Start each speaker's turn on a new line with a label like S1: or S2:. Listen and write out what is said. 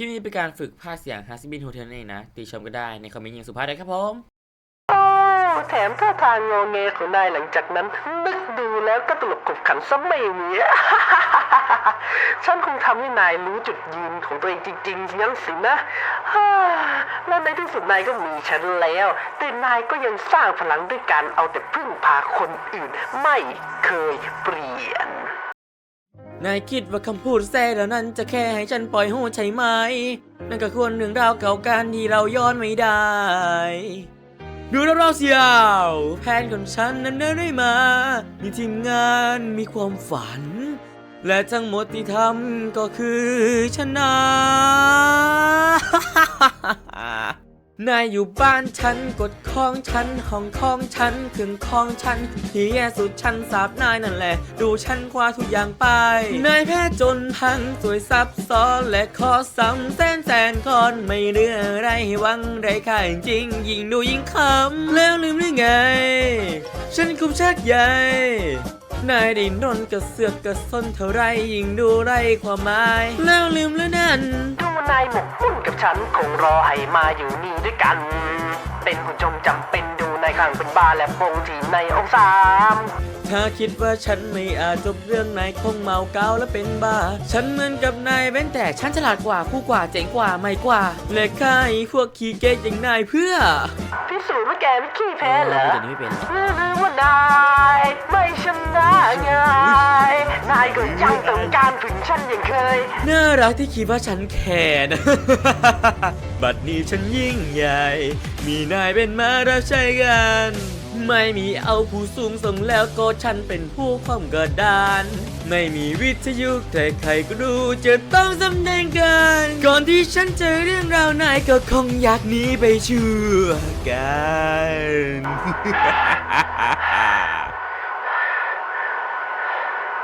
S1: ลิปนี้เป็นการฝึกภาคเสียงฮัสบินโฮเทลนั่นเองนะ ติชมก็ได้ในคอมเมนต์อย่างสุภาพได้ครับผม
S2: โอ้แถมท่าทางงอแงของนายหลังจากนั้น นึกดูแล้วก็ตลกขบขันซะไม่มี ฉันคงทำให้นายรู้จุดยืนของตัวเองจริงๆงั้นสินะแล้วในที่สุดนายก็มีฉันแล้ว แต่นายก็ยังสร้างพลังด้วยการเอาแต่พึ่งพาคนอื่น ไม่เคยเปลี่ยน
S1: นายคิดว่าคำพูดแซ่เหล่านั้นจะแค่ให้ฉันปล่อยหูใช่ไหม นั่นก็ควรเรื่องราวเก่าการที่เราย้อนไม่ได้ ดูแล้วเราเสียว แผนของฉันนั้นเดินได้มา มีทีมงานมีความฝัน และทั้งหมดที่ทำก็คือชนะ นายอยู่บ้านฉันกดของฉันห้องของฉันเครื่องของฉันที่แย่สุดฉันสาบนายนั่นแหละ ดูฉันคว้าทุกอย่างไป นายแพ้จนพังสวยซับซ้อนและขอซ้ำแสนแสนคอนไม่เหลืออไรหวังได้ค่าจริง ยิ่งดูยิ่งคำแล้วลืมหรือไง ฉันคุมชักใหญ่นายดินรนกระเสือกกระสนเท่าไรยิ่งดูไรความหมาย แล้วลืมแล้วนั่น
S2: หมกมุ่นกับฉัน คงรอให้มาอยู่นี่ด้วยกัน เป็นผู้ชมจำเป็นดูในข้างเป็นบาและโปงที่ในองศาม
S1: ถ้าคิดว่าฉันไม่อาจจบเรื่องนายคงเมาเกาและเป็นบ้า ฉันเหมือนกับนายเว้นแต่ฉันฉลาดกว่าคู่กว่าเจ๋งกว่าไม่กว่าและค่ายพวกขี้เก๊กอย่างนายเพื่อ
S2: พิสูจน์ว่าแกไม่ขี้แพ้เหรอ
S1: แต่นี้ไม่เป็น
S2: หรือว่านายไม่ ฉันอย่างเคย
S1: น่ารักที่คิดว่าฉันแค้นบัดนี้ฉันยิ่งใหญ่ มีนายเป็นมารับใช้กัน ไม่มีเอาผู้สูงส่งแล้วก็ฉันเป็นผู้ความกระดาน ไม่มีวิทยุแต่ใครก็รู้จะต้องสำแดงกัน ก่อนที่ฉันเจอเรื่องราวนายก็คงอยากหนีไปชั่วกัน